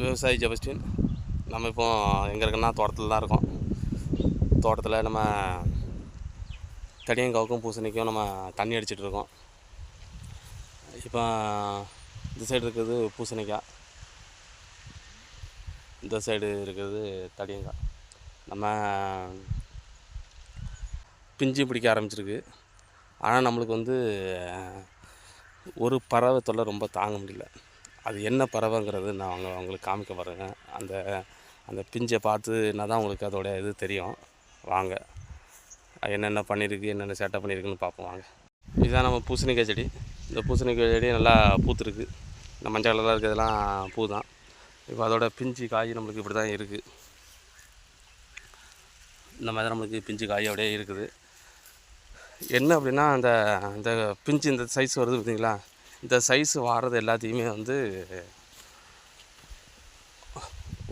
விவசாயி ஜெபஸ்டின். நம்ம இப்போ எங்கே இருக்கோன்னா தோட்டத்தில் தான் இருக்கோம். தோட்டத்தில் நம்ம தடியங்காவுக்கும் பூசணிக்கும் நம்ம தண்ணி அடிச்சிட்டு இருக்கோம். இப்போ இந்த சைடு இருக்கிறது பூசணிக்காய் இந்த சைடு இருக்கிறது தடியங்காய் நம்ம பிஞ்சு பிடிக்க ஆரம்பிச்சிருக்கு. ஆனால் நம்மளுக்கு வந்து ஒரு பறவை தொல்லை ரொம்ப தாங்க முடியல. அது என்ன பறவைங்கிறது நான் அவங்க அவங்களுக்கு காமிக்க பாருங்க அந்த அந்த பிஞ்சை பார்த்து என்ன தான் உங்களுக்கு அதோட இது தெரியும். வாங்க. என்னென்ன பண்ணியிருக்கு என்னென்ன சேட்டை பண்ணியிருக்குன்னு பார்ப்போம் வாங்க. இதுதான் நம்ம பூசணிக்காய் செடி. இந்த பூசணிக்காய் செடி நல்லா பூத்துருக்கு. இந்த மஞ்சள் கலராக இருக்கிறதெல்லாம் பூ தான் இப்போ அதோட பிஞ்சு காய் நம்மளுக்கு இப்படி தான் இருக்குது இந்த மாதிரி நம்மளுக்கு பிஞ்சு காய் அப்படியே இருக்குது. என்ன அப்படின்னா அந்த இந்த பிஞ்சு இந்த சைஸ் வருது பார்த்தீங்களா? இந்த சைஸு வாடுறது எல்லாத்தையுமே வந்து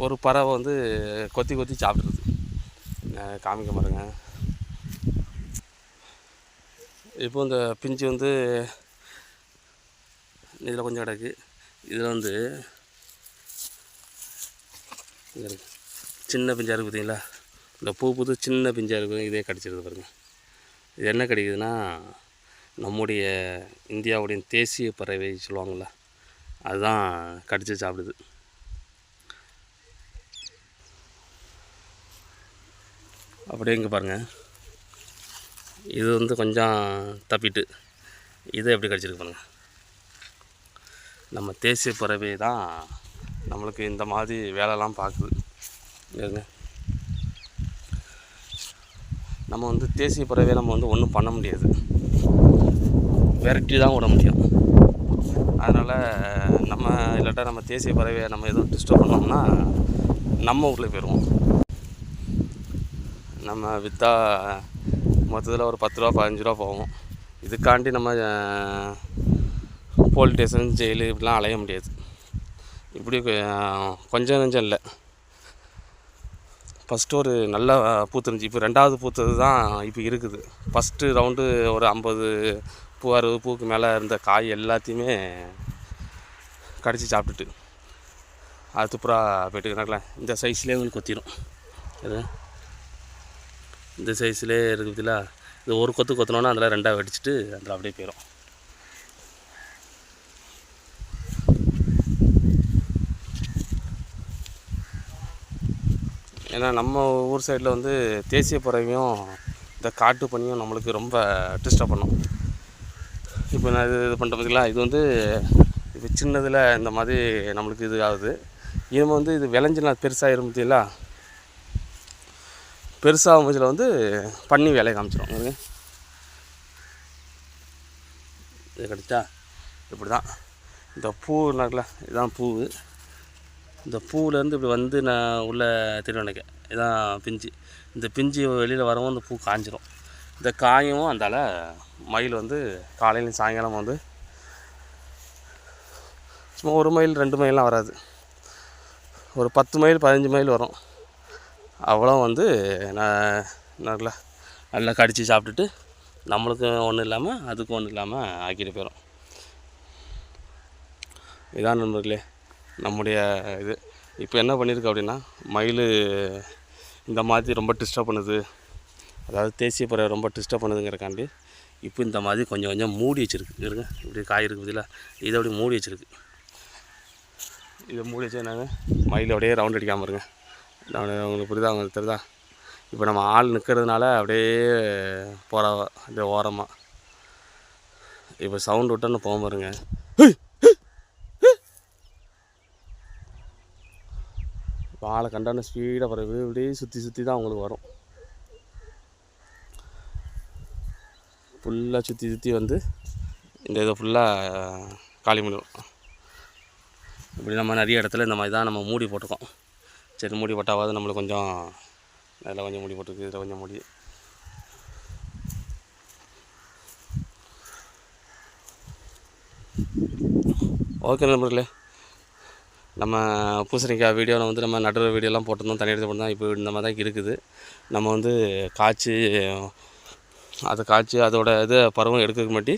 ஒரு பறவை வந்து கொத்தி கொத்தி சாப்பிட்ருது காமிக்க பாருங்க. இப்போ இந்த பிஞ்சு வந்து இதில் கொஞ்சம் கிடக்கு. இதில் வந்து சின்ன பிஞ்சாக இருக்குது பார்த்தீங்களா இந்த பூ புது சின்ன பிஞ்சாக இருக்குது இதே கடிச்சிருது பாருங்கள் இது என்ன கிடைக்குதுன்னா நம்முடைய இந்தியாவுடைய தேசிய பறவை சொல்லுவாங்கள்ல அதுதான் கடித்து சாப்பிடுது. அப்படியே இங்கே பாருங்கள் இது வந்து கொஞ்சம் தப்பிட்டு இதை எப்படி கடிச்சிருக்கு பாருங்கள் நம்ம தேசிய பறவை தான் நம்மளுக்கு இந்த மாதிரி வேலைலாம் பார்க்குது. இருங்க நம்ம வந்து தேசிய பறவையை நம்ம வந்து ஒன்றும் பண்ண முடியாது. விரட்டி தான் விட முடியும். அதனால் நம்ம இல்லாட்டா நம்ம தேசிய பறவையை நம்ம எதுவும் டிஸ்டர்ப் பண்ணோம்னா நம்ம ஊரில் போயிடுவோம் நம்ம விற்றா மொத்தத்தில் ஒரு பத்து ரூபா பதினஞ்சு ரூபா போகும். இதுக்காண்டி நம்ம போலீஸ் ஸ்டேஷன் ஜெயிலு இப்படிலாம் அலைய முடியாது. இப்படி கொஞ்சம் நஞ்சம் இல்லை. ஃபஸ்ட்டு ஒரு நல்ல பூத்துருந்துச்சு. இப்போ ரெண்டாவது பூத்தது தான் இப்போ இருக்குது. ஃபஸ்ட்டு ரவுண்டு ஒரு ஐம்பது பூ அறுபது பூக்கு மேலே இருந்த காய் எல்லாத்தையுமே கடிச்சு சாப்பிட்டுட்டு அது துப்புரா போயிட்டு இருக்கனால இந்த சைஸ்லேயே உங்களுக்கு கொத்திடும் இது. இந்த சைஸ்லேயே இருக்குதுல இது ஒரு கொத்து கொத்தினோன்னா அதில் ரெண்டாக வெடிச்சிட்டு அதில் அப்படியே போயிடும் ஏன்னா நம்ம ஊர் சைடில் வந்து தேசிய பறவையும் இந்த காட்டு பனியும் நம்மளுக்கு ரொம்ப டிஸ்டர்ப் பண்ணும். இப்போ நான் இது இது பண்ணுறேன் பார்த்தீங்களா இது வந்து இப்போ சின்னதில் இந்த மாதிரி நம்மளுக்கு இது ஆகுது. இனிமே வந்து இது விளைஞ்சு நான் பெருசாகிடும் பார்த்தீங்களா பெருசாகும் பட்சத்தில் வந்து பண்ணி வேலையை காமிச்சிடும் பாருங்க. இது கிடச்சா இப்படி தான் இந்த பூ இருக்குல்ல இதுதான் பூ. இந்த பூவிலேருந்து இப்படி வந்து நான் உள்ளே திருவண்ணைக்க இதான் பிஞ்சு. இந்த பிஞ்சு வெளியில் வரவும் இந்த பூ காஞ்சிரும். இந்த காயும் அந்தால மயில் வந்து காலையிலையும் சாயங்காலம் வந்து சும்மா ஒரு மைல் ரெண்டு மைல்லாம் வராது. ஒரு பத்து மைல் பதினஞ்சு மைல் வரும். அவ்வளோ வந்து நான் நல்லா நல்லா கடித்து சாப்பிட்டுட்டு நம்மளுக்கும் ஒன்றும் இல்லாமல் அதுக்கும் ஒன்றும் இல்லாமல் ஆக்கிட்டு போயிடும் இதான் நண்பர்களே நம்முடைய இது. இப்போ என்ன பண்ணியிருக்கு அப்படின்னா மயில் இந்த மாதிரி ரொம்ப டிஸ்டர்ப் பண்ணுது. அதாவது தேசிய பறவை ரொம்ப டிஸ்டர்ப் பண்ணுதுங்கிறக்காண்டி இப்போ இந்த மாதிரி கொஞ்சம் கொஞ்சம் மூடி வச்சிருக்கு. இருங்க இப்படி காய் இருக்குது பதிலா இதை அப்படி மூடி வச்சிருக்கு. இதை மூடி வச்சு என்னங்க? மயில் அப்படியே ரவுண்ட் அடிக்காமல் இருங்க. நான் உங்களுக்கு புரியுதா? உங்களுக்கு தெரியுதா? இப்போ நம்ம ஆள் நிற்கிறதுனால அப்படியே போகிற அப்படியே ஓரமாக இப்போ சவுண்ட் விட்டோன்னு போக பாருங்க இப்போ ஆளை கண்டான ஸ்பீடாக பிறகு இப்படியே சுற்றி சுற்றி தான் அவங்களுக்கு வரும். ஃபுல்லாக சுற்றி சுற்றி வந்து இந்த இதை ஃபுல்லாக காலி பண்ணிடும் இப்படி நம்ம நிறைய இடத்துல இந்த மாதிரி தான் நம்ம மூடி போட்டிருக்கோம். சரி மூடி போட்டாவது நம்மளுக்கு கொஞ்சம் அதில் கொஞ்சம் மூடி போட்டிருக்கு இதில் கொஞ்சம் மூடி. ஓகே நண்பர்களே நம்ம பூசணிக்காய் வீடியோவில் வந்து நம்ம நடுற வீடியோலாம் போட்டிருந்தோம் தனி எடுத்து போட்டிருந்தோம் இப்போ இந்த மாதிரி தான் இருக்குது. நம்ம வந்து காய்ச்சி அதை காய்ச்சி அதோட இதை பருவம் எடுக்கிறதுக்கு மாட்டி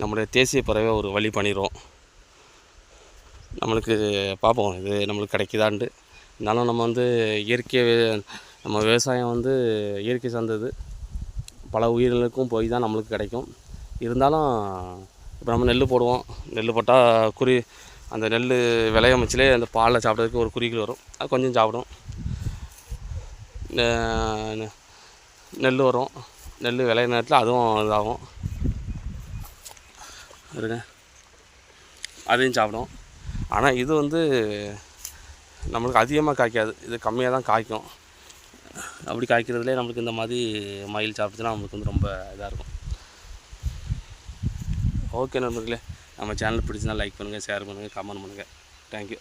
நம்மளுடைய தேசிய பறவை ஒரு வழி பண்ணிடுவோம் நம்மளுக்கு பார்ப்போம் இது நம்மளுக்கு கிடைக்குதான்ட்டு. இருந்தாலும் நம்ம வந்து இயற்கை நம்ம விவசாயம் வந்து இயற்கை சார்ந்தது. பல உயிர்களுக்கும் போய் தான் நம்மளுக்கு கிடைக்கும். இருந்தாலும் இப்போ நம்ம நெல் போடுவோம். நெல் போட்டால் குறி அந்த நெல் விளையமைச்சிலே அந்த பாலை சாப்பிட்றதுக்கு ஒரு குறிகள் வரும். அது கொஞ்சம் சாப்பிடும். நெல் வரும். நெல் விளைய நேரத்தில் அதுவும் இதாகும். இருங்க அதையும் சாப்பிடும். ஆனால் இது வந்து நம்மளுக்கு அதிகமாக காய்க்காது. இது கம்மியாக தான் காய்க்கும். அப்படி காய்க்கிறதுலே நம்மளுக்கு இந்த மாதிரி மயில் சாப்பிட்டுச்சுன்னா நம்மளுக்கு வந்து ரொம்ப இதாக இருக்கும். ஓகே நண்பர்களே. நம்ம சேனல் பிடிச்சிருந்தா லைக் பண்ணுங்கள் ஷேர் பண்ணுங்கள் கமெண்ட் பண்ணுங்கள் தேங்க்யூ